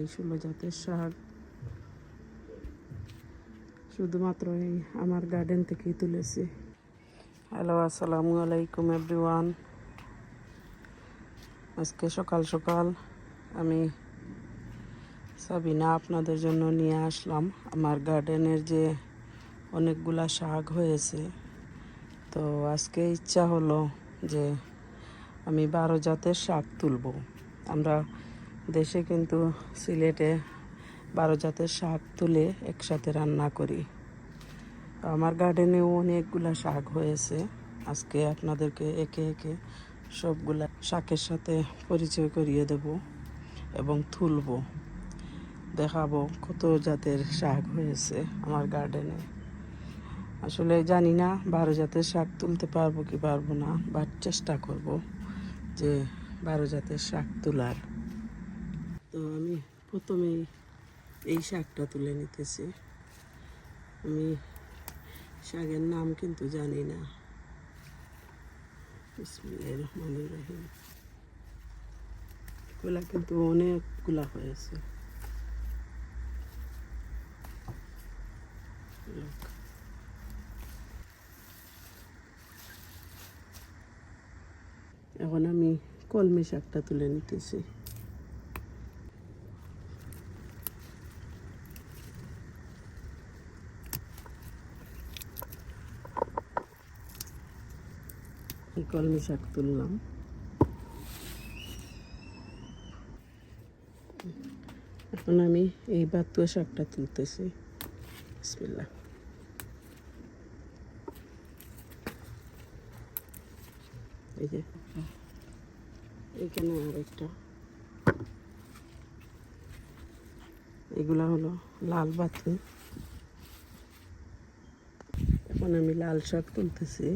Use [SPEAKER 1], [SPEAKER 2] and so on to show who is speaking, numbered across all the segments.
[SPEAKER 1] এই জাতের শাক শুধুমাত্র এই আমার গার্ডেন থেকেই তুলেছি হ্যালো আসসালামু আলাইকুম এভরিওয়ান আজকে সকাল সকাল আমি সাবিনা আপনাদের জন্য নিয়ে আসলাম আমার গার্ডেনের যে অনেকগুলা শাক হয়েছে তো আজকে ইচ্ছা হলো যে আমি বারো জাতের শাক তুলব আমরা দেশে কিন্তু সিলেটে বারো জাতের শাক তুলে একসাথে রান্না করি আমার গার্ডেনেও অনেকগুলা শাক হয়েছে আজকে আপনাদেরকে একে একে সবগুলা শাকের সাথে পরিচয় করিয়ে দেব এবং তুলব দেখাবো কত জাতের শাক হয়েছে আমার গার্ডেনে আসলে জানি না বারো জাতের শাক তুলতে পারবো কি পারবো না বাট চেষ্টা করব যে বারো জাতের শাক তোলার তো আমি প্রথমেই এই শাকটা তুলে নিতেছি আমি শাকের নাম কিন্তু জানি না বিসমিল্লাহির রহিম কিন্তু অনেকগুলা হয়েছে এখন আমি কলমি শাকটা তুলে নিতেছি কলমি শাক তুললাম এখন আমি এই বাতুয়া শাকটা তুলতেছি বিসমিল্লা এই যে এইখানে একটা এগুলা হলো লাল বাতু এখন আমি লাল শাক তুলতেছি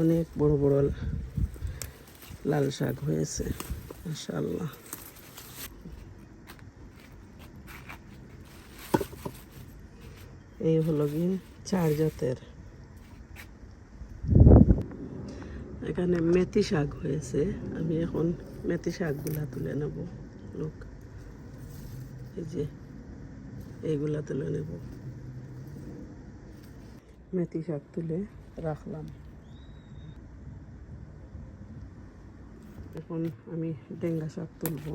[SPEAKER 1] অনেক বড় বড় লাল শাক হয়েছে মাশাল্লাহ এই হলো গিয়ে চার জাতের এখানে মেথি শাক হয়েছে আমি এখন মেথি শাকগুলা তুলে নেব লোক এই যে এইগুলা তুলে নেব মেথি শাক তুলে রাখলাম এখন আমি ডেঙ্গা শাক তুলব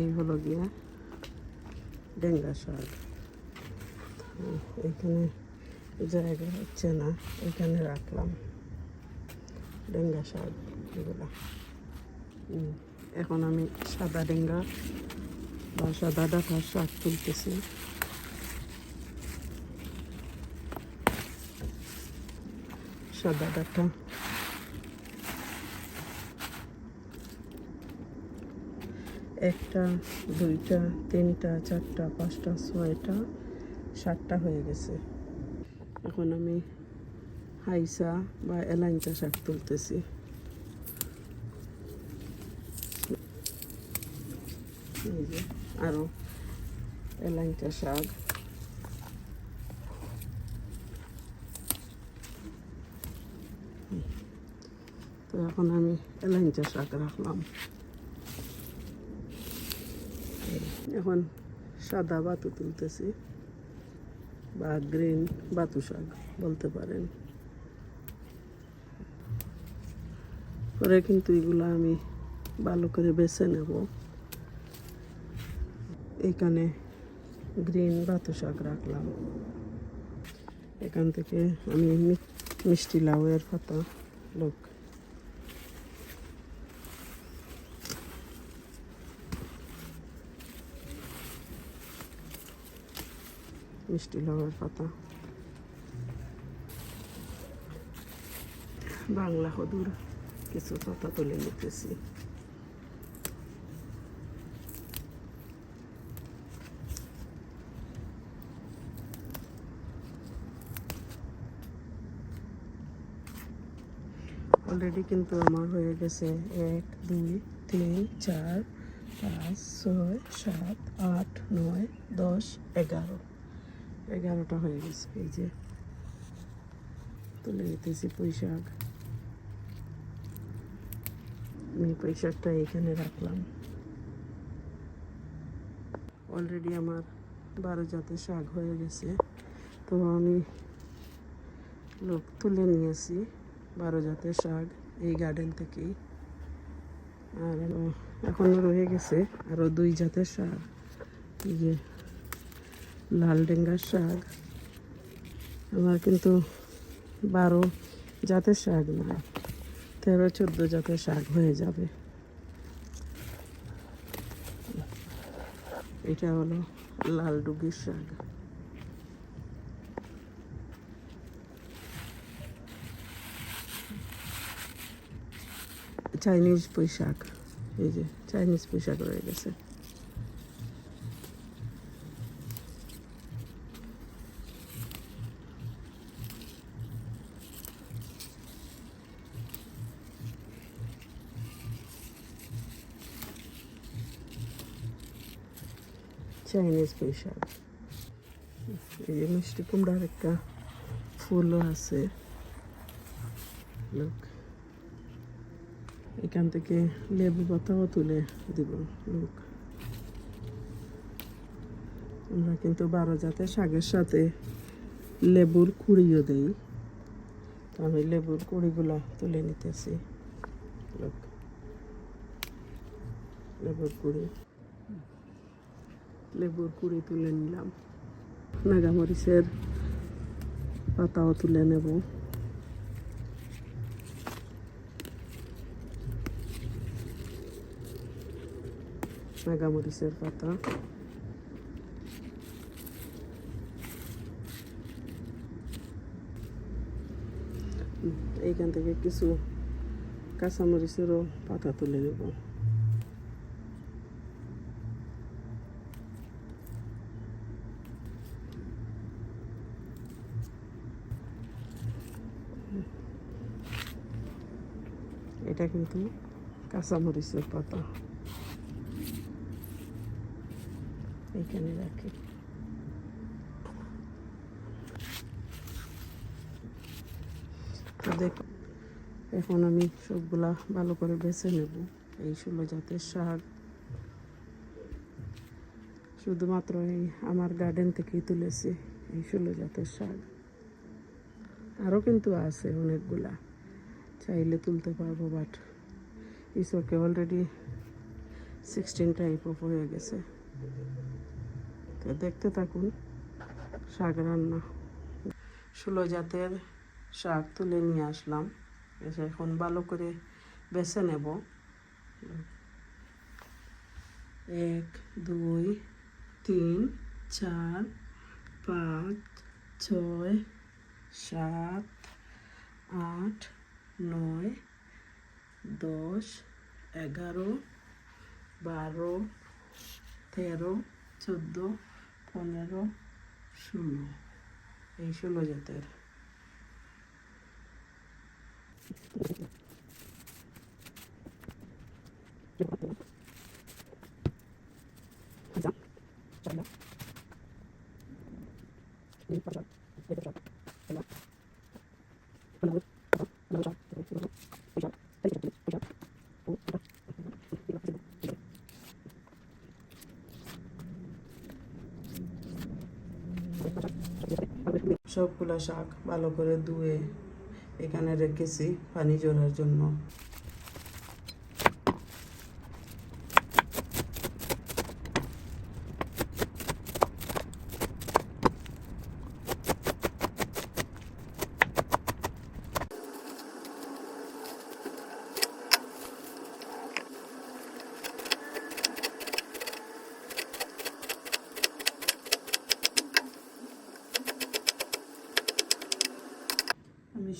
[SPEAKER 1] এই হলো গিয়া ডেঙ্গা শাক এখানে জায়গা হচ্ছে না এখানে রাখলাম ডেঙ্গা শাক এগুলো এখন আমি সাদা ডেঙ্গা বা সাদা ডাটার শাক তুলতেছি সাদা ডাটা একটা দুইটা তিনটা চারটা পাঁচটা ছয়টা সাতটা হয়ে গেছে এখন আমি হাইসা বা এলাইনটা শাক তুলতেছি এই যে আরও এলাইটা শাক তো এখন আমি এলাইটা শাক রাখলাম এখন সাদা বাতু তুলতেছি বা গ্রিন বাতু শাক বলতে পারেন পরে কিন্তু এগুলো আমি ভালো করে বেছে নেবো এখানে গ্রিন বাতু শাক রাখলাম এখান থেকে আমি মিষ্টি লাউয়ের পাতা লোক মিষ্টি লাউয়ের পাতা বাংলা হদুর কিছু পাতা তুলে নিতেছি অলরেডি কিন্তু আমার হয়ে গেছে এক দুই তিন চার পাঁচ ছয় সাত আট নয় দশ এগারো এগারোটা হয়ে গেছে এই যে তুলে নিতেছি পুঁইশাক আমি পুঁইশাকটা এখানে রাখলাম অলরেডি আমার বারো জাতের শাক হয়ে গেছে তো আমি লোক তুলে নিয়েছি বারো জাতের শাক এই গার্ডেন থেকেই আর এখনও রয়ে গেছে আরও দুই জাতের শাক এই যে লাল ডেঙ্গার শাক আমার কিন্তু বারো জাতের শাক না তেরো চোদ্দো জাতের শাক হয়ে যাবে এটা হলো লাল ডুগির শাক চাইনিজ পুঁই শাক এই যে চাইনিজ পুঁই শাক রয়ে গেছে চাইনিজ পুঁই শাক এই যে মিষ্টি কুমড়ার একটা ফুলও আছে লোক এখান থেকে লেবু পাতাও তুলে দিব লোক আমরা কিন্তু বারো জাতে শাকের সাথে লেবুর কুড়িও দেই আমি লেবুর কুড়িগুলো তুলে নিতেছি লোক লেবুর কুড়ি লেবুর কুড়ি তুলে নিলাম নাগামরিচের পাতাও তুলে নেব মরিচের পাতা এইখান থেকে কিছু কাঁচামরিচেরও পাতা তুলে নেব এটা কিন্তু কাঁচামরিচের পাতা এখানে রাখি দেখো এখন আমি সবগুলা ভালো করে বেছে নেব এই ষোলো জাতের শাক শুধুমাত্র এই আমার গার্ডেন থেকেই তুলেছি এই ষোলো জাতের শাক আরও কিন্তু আছে অনেকগুলা চাইলে তুলতে পারবো বাট ইসোকে অলরেডি সিক্সটিন টাইপ অফ হয়ে গেছে তো দেখতে থাকুন শাক রান্না ষোলো জাতের শাক তুলে নিয়ে আসলাম এসে এখন ভালো করে বেছে নেব এক দুই তিন চার পাঁচ ছয় সাত আট নয় দশ এগারো বারো 대로 저도 보내러 숨어 সবগুলো শাক ভালো করে ধুয়ে এখানে রেখেছি পানি জোড়ার জন্য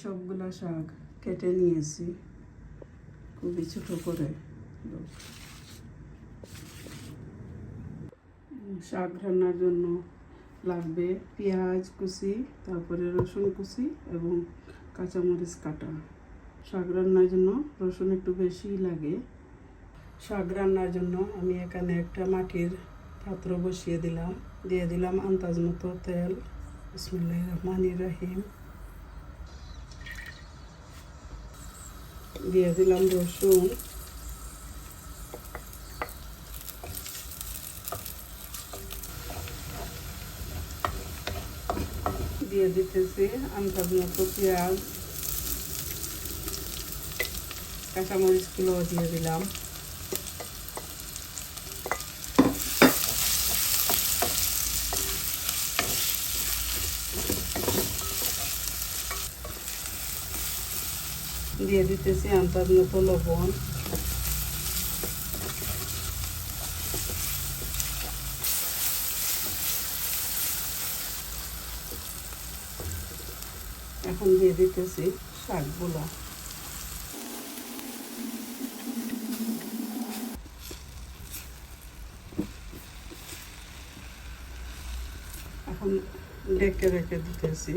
[SPEAKER 1] সবগুলো শাক কেটে নিয়েছি খুবই ছোটো করে শাক রান্নার জন্য লাগবে পেঁয়াজ কুচি তারপরে রসুন কুচি এবং কাঁচামরিচ কাটা শাক রান্নার জন্য রসুন একটু বেশি লাগে শাক রান্নার জন্য আমি এখানে একটা মাটির পাত্র বসিয়ে দিলাম দিয়ে দিলাম আন্দাজ মতো তেল বিসমুল্লাহ রহমান রাহিম দিয়ে দিলাম রসুন দিয়ে দিতেছি আন্দাজ মতো পেঁয়াজ কাঁচামরিচগুলো দিয়ে দিলাম দিয়ে দিতেছি আন্দাজ মতো লবণ এখন দিয়ে দিতেছি শাকগুলো এখন ডেকে রেখে দিতেছি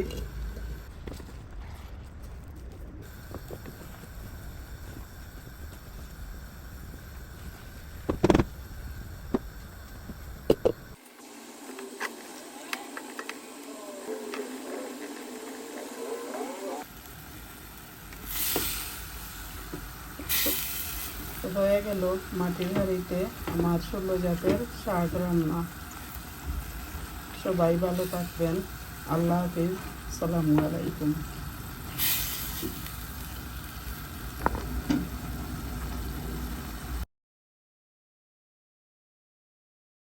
[SPEAKER 1] হয়ে গেল মাটির হাড়িতে আমার ষোলো জাতের শার্ট রান্না সবাই ভালো থাকবেন আল্লাহ হাফিজ সালামু আলাইকুম